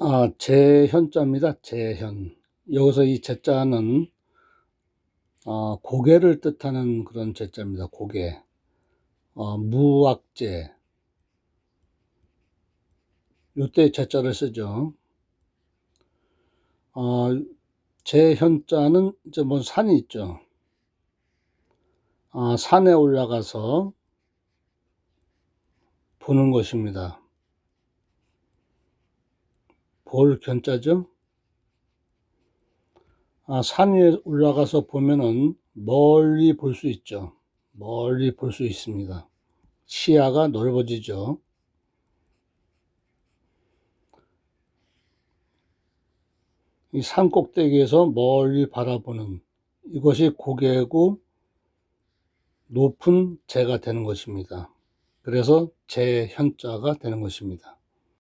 아, 재현자입니다. 재현. 여기서 이 재자는 어, 고개를 뜻하는 그런 재자입니다. 고개. 어, 무악재. 요때 재자를 쓰죠. 어, 재현자는 이제 뭐 산이 있죠. 아, 산에 올라가서 보는 것입니다. 볼 견자죠. 아, 산 위에 올라가서 보면은 멀리 볼 수 있죠. 멀리 볼 수 있습니다. 시야가 넓어지죠. 이 산 꼭대기에서 멀리 바라보는 이것이 고개고 높은 재가 되는 것입니다. 그래서 재현자가 되는 것입니다.